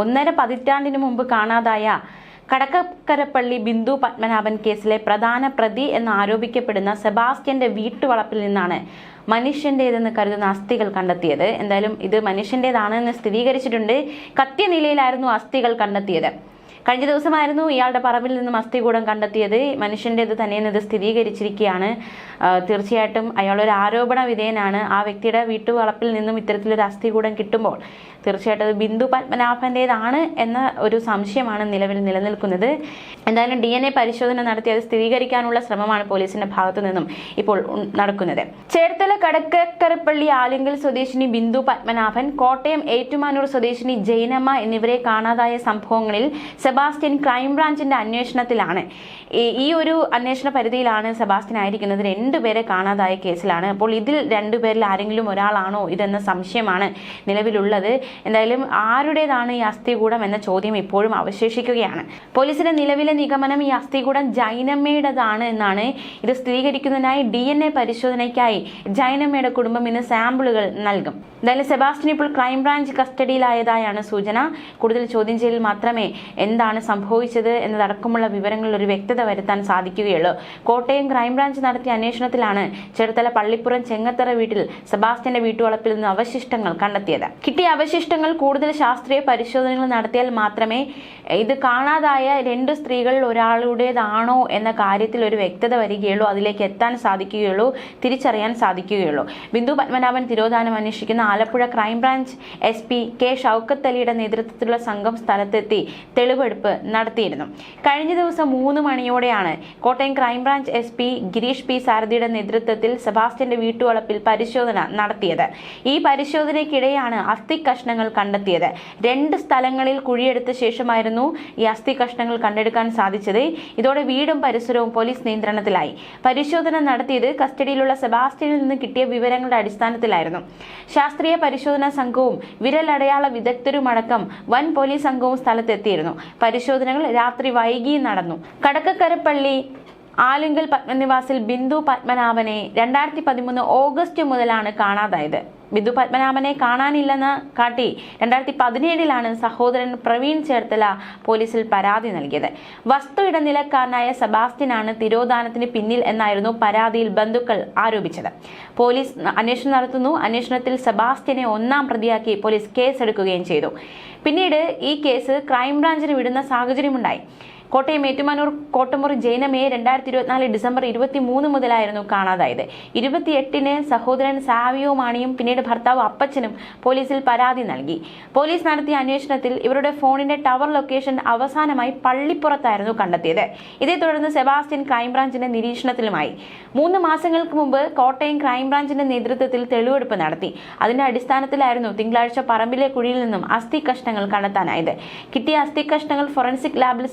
ഒന്നര പതിറ്റാണ്ടിനു മുമ്പ് കാണാതായ കടക്കക്കരപ്പള്ളി ബിന്ദു പത്മനാഭൻ കേസിലെ പ്രധാന പ്രതി എന്ന് ആരോപിക്കപ്പെടുന്ന സെബാസ്റ്റ്യന്റെ വീട്ടുവളപ്പിൽ നിന്നാണ് മനുഷ്യന്റേതെന്ന് കരുതുന്ന അസ്ഥികൾ കണ്ടെത്തിയത്. എന്തായാലും ഇത് മനുഷ്യന്റേതാണെന്ന് സ്ഥിരീകരിച്ചിട്ടുണ്ട്. കത്തിയ നിലയിലായിരുന്നു അസ്ഥികൾ കണ്ടെത്തിയത്. കഴിഞ്ഞ ദിവസമായിരുന്നു ഇയാളുടെ പറമ്പിൽ നിന്നും അസ്ഥികൂടം കണ്ടെത്തിയത്. മനുഷ്യന്റേത് തന്നെയെന്ന് ഇത് സ്ഥിരീകരിച്ചിരിക്കുകയാണ്. തീർച്ചയായിട്ടും അയാളൊരു ആരോപണ വിധേയനാണ്. ആ വ്യക്തിയുടെ വീട്ടുവളപ്പിൽ നിന്നും ഇത്തരത്തിലൊരു അസ്ഥികൂടം കിട്ടുമ്പോൾ തീർച്ചയായിട്ടും അത് ബിന്ദു പത്മനാഭന്റേതാണ് എന്ന ഒരു സംശയമാണ് നിലവിൽ നിലനിൽക്കുന്നത്. എന്തായാലും ഡി എൻ എ പരിശോധന നടത്തി അത് സ്ഥിരീകരിക്കാനുള്ള ശ്രമമാണ് പോലീസിന്റെ ഭാഗത്തു നിന്നും ഇപ്പോൾ നടക്കുന്നത്. ചേർത്തല കടക്കക്കരപ്പള്ളി ആലിങ്കൽ സ്വദേശിനി ബിന്ദു പത്മനാഭൻ കോട്ടയം ഏറ്റുമാനൂർ സ്വദേശിനി ജൈനമ്മ എന്നിവരെ കാണാതായ സംഭവങ്ങളിൽ സെബാസ്റ്റ്യൻ ക്രൈംബ്രാഞ്ചിന്റെ അന്വേഷണത്തിലാണ്. ഈ- ഒരു അന്വേഷണ പരിധിയിലാണ് സെബാസ്റ്റ്യൻ ആയിരിക്കുന്നത്. രണ്ടുപേരെ കാണാതായ കേസിലാണ്. അപ്പോൾ ഇതിൽ രണ്ടുപേരിൽ ആരെങ്കിലും ഒരാളാണോ ഇതെന്ന സംശയമാണ് നിലവിലുള്ളത്. എന്തായാലും ആരുടേതാണ് ഈ അസ്ഥികൂടം എന്ന ചോദ്യം ഇപ്പോഴും അവശേഷിക്കുകയാണ്. പോലീസിന്റെ നിലവിലെ നിഗമനം ഈ അസ്ഥികൂടം ജൈനമ്മയുടേതാണ് എന്നാണ്. ഇത് സ്ഥിരീകരിക്കുന്നതിനായി ഡി എൻ എ പരിശോധനയ്ക്കായി ജൈനമ്മയുടെ കുടുംബം ഇന്ന് സാമ്പിളുകൾ നൽകും. എന്തായാലും സെബാസ്റ്റ്യൻ ഇപ്പോൾ ക്രൈംബ്രാഞ്ച് കസ്റ്റഡിയിലായതായാണ് സൂചന. കൂടുതൽ ചോദ്യം ചെയ്യൽ മാത്രമേ എന്താണ് സംഭവിച്ചത് എന്നതടക്കമുള്ള വിവരങ്ങളിൽ ഒരു വ്യക്തത വരുത്താൻ സാധിക്കുകയുള്ളൂ. കോട്ടയം ക്രൈംബ്രാഞ്ച് നടത്തിയ അന്വേഷണത്തിലാണ് ചെറുത്തല പള്ളിപ്പുറം ചെങ്ങത്തറ വീട്ടിൽ സെബാസ്റ്റ്യന്റെ വീട്ടുവളപ്പിൽ നിന്ന് അവശിഷ്ടങ്ങൾ കണ്ടെത്തിയത്. കിട്ടിയ അവശിഷ്ടങ്ങൾ കൂടുതൽ ശാസ്ത്രീയ പരിശോധനകൾ നടത്തിയാൽ മാത്രമേ ഇത് കാണാതായ രണ്ട് സ്ത്രീകളിൽ ഒരാളുടേതാണോ എന്ന കാര്യത്തിൽ ഒരു വ്യക്തത വരികയുള്ളൂ. അതിലേക്ക് എത്താൻ സാധിക്കുകയുള്ളൂ. തിരിച്ചറിയാൻ സാധിക്കുകയുള്ളൂ. ബിന്ദു പത്മനാഭൻ തിരോധാനം അന്വേഷിക്കുന്ന Alappuzha crime branch S P K Shoukath അലിയുടെ നേതൃത്വത്തിലുള്ള സംഘം സ്ഥലത്തെത്തി തെളിവെടുപ്പ് നടത്തിയിരുന്നു. കഴിഞ്ഞ ദിവസം മൂന്ന് മണിയോടെയാണ് Kottayam crime branch S P Girish P സാരഥിയുടെ നേതൃത്വത്തിൽ സെബാസ്റ്റ്യന്റെ വീട്ടുവളപ്പിൽ പരിശോധന നടത്തിയത്. ഈ പരിശോധനയ്ക്കിടെയാണ് അസ്ഥി കഷ്ണങ്ങൾ കണ്ടെത്തിയത്. രണ്ട് സ്ഥലങ്ങളിൽ കുഴിയെടുത്ത ശേഷമായിരുന്നു ഈ അസ്ഥി കഷ്ണങ്ങൾ കണ്ടെടുക്കാൻ സാധിച്ചത്. ഇതോടെ വീടും പരിസരവും പോലീസ് നിയന്ത്രണത്തിലായി. പരിശോധന നടത്തിയത് കസ്റ്റഡിയിലുള്ള സെബാസ്റ്റ്യനിൽ നിന്ന് കിട്ടിയ വിവരങ്ങളുടെ അടിസ്ഥാനത്തിലായിരുന്നു. ശാസ്ത്രീയ പരിശോധനാ സംഘവും വിരലടയാള വിദഗ്ധരുമടക്കം വൻ പോലീസ് സംഘവും സ്ഥലത്തെത്തിയിരുന്നു. പരിശോധനകൾ രാത്രി വൈകി നടന്നു. കടക്കക്കരപ്പള്ളി ആലുങ്കൽ പത്മനിവാസിൽ ബിന്ദു പത്മനാഭനെ രണ്ടായിരത്തി പതിമൂന്ന് ഓഗസ്റ്റ് മുതലാണ് കാണാതായത്. ബിന്ദു പത്മനാഭനെ കാണാനില്ലെന്ന് കാട്ടി രണ്ടായിരത്തി പതിനേഴിലാണ് സഹോദരൻ പ്രവീൺ ചേർത്തല പോലീസിൽ പരാതി നൽകിയത്. വസ്തു ഇടനിലക്കാരനായ സെബാസ്റ്റ്യനാണ് തിരോധാനത്തിന് പിന്നിൽ എന്നായിരുന്നു പരാതിയിൽ ബന്ധുക്കൾ ആരോപിച്ചത്. പോലീസ് അന്വേഷണം നടത്തുന്നു. അന്വേഷണത്തിൽ സെബാസ്റ്റ്യനെ ഒന്നാം പ്രതിയാക്കി പോലീസ് കേസെടുക്കുകയും ചെയ്തു. പിന്നീട് ഈ കേസ് ക്രൈംബ്രാഞ്ചിന് വിടുന്ന സാഹചര്യമുണ്ടായി. കോട്ടയം ഏറ്റുമാനൂർ കോട്ടമുറി ജൈനമയെ രണ്ടായിരത്തി ഇരുപത്തിനാല് ഡിസംബർ ഇരുപത്തി മൂന്ന് മുതലായിരുന്നു കാണാതായത്. ഇരുപത്തിയെട്ടിന് സഹോദരൻ സാവിയോ മാണിയും പിന്നീട് ഭർത്താവ് അപ്പച്ചനും പോലീസിൽ പരാതി നൽകി. പോലീസ് നടത്തിയ അന്വേഷണത്തിൽ ഇവരുടെ ഫോണിന്റെ ടവർ ലൊക്കേഷൻ അവസാനമായി പള്ളിപ്പുറത്തായിരുന്നു കണ്ടെത്തിയത്. ഇതേ തുടർന്ന് സെബാസ്റ്റ്യൻ ക്രൈംബ്രാഞ്ചിന്റെ നിരീക്ഷണത്തിലുമായി. മൂന്ന് മാസങ്ങൾക്ക് മുമ്പ് കോട്ടയം ക്രൈംബ്രാഞ്ചിന്റെ നേതൃത്വത്തിൽ തെളിവെടുപ്പ് നടത്തി. അതിന്റെ അടിസ്ഥാനത്തിലായിരുന്നു തിങ്കളാഴ്ച പറമ്പിലെ കുഴിയിൽ നിന്നും അസ്ഥി കഷ്ണങ്ങൾ കണ്ടെത്താനായത്. കിട്ടിയ അസ്ഥി കഷ്ണങ്ങൾ ഫോറൻസിക് ലാബിൽ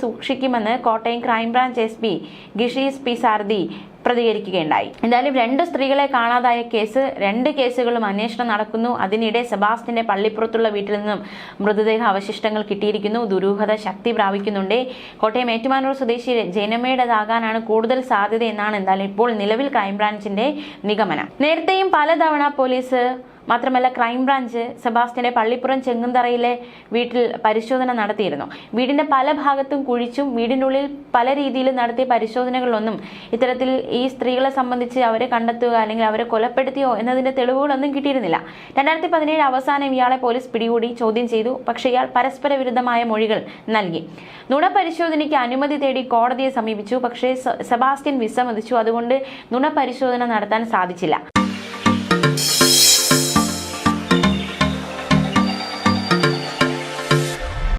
സൂക്ഷിക്കുമെന്ന് Kottayam crime branch S P ഗിഷീസ് P Sarathi പ്രതികരിക്കുകയുണ്ടായി. എന്തായാലും രണ്ട് സ്ത്രീകളെ കാണാതായ കേസ് രണ്ട് കേസുകളും അന്വേഷണം നടക്കുന്നു. അതിനിടെ സെബാസ്റ്റിന്റെ പള്ളിപ്പുറത്തുള്ള വീട്ടിൽ നിന്നും മൃതദേഹ അവശിഷ്ടങ്ങൾ കിട്ടിയിരിക്കുന്നു. ദുരൂഹത ശക്തി പ്രാപിക്കുന്നുണ്ട്. കോട്ടയം ഏറ്റുമാനൂർ സ്വദേശി ജനമയുടേതാകാനാണ് കൂടുതൽ സാധ്യത എന്നാണ് എന്തായാലും ഇപ്പോൾ നിലവിൽ ക്രൈംബ്രാഞ്ചിന്റെ നിഗമനം. നേരത്തെയും പലതവണ പോലീസ് മാത്രമല്ല ക്രൈംബ്രാഞ്ച് സെബാസ്റ്റ്യന്റെ പള്ളിപ്പുറം ചെങ്ങന്തറയിലെ വീട്ടിൽ പരിശോധന നടത്തിയിരുന്നു. വീടിന്റെ പല ഭാഗത്തും കുഴിച്ചും വീടിനുള്ളിൽ പല രീതിയിൽ നടത്തിയ പരിശോധനകളിലൊന്നും ഇത്തരത്തിൽ ഈ സ്ത്രീകളെ സംബന്ധിച്ച് അവരെ കണ്ടെത്തുക അല്ലെങ്കിൽ അവരെ കൊലപ്പെടുത്തിയോ എന്നതിന്റെ തെളിവുകളൊന്നും കിട്ടിയിരുന്നില്ല. രണ്ടായിരത്തി പതിനേഴ് അവസാനം ഇയാളെ പോലീസ് പിടികൂടി ചോദ്യം ചെയ്തു. പക്ഷേ ഇയാൾ പരസ്പര വിരുദ്ധമായ മൊഴികൾ നൽകി. നുണ പരിശോധനയ്ക്ക് അനുമതി തേടി കോടതിയെ സമീപിച്ചു. പക്ഷേ സെബാസ്റ്റ്യൻ വിസമ്മതിച്ചു. അതുകൊണ്ട് നുണ പരിശോധന നടത്താൻ സാധിച്ചില്ല.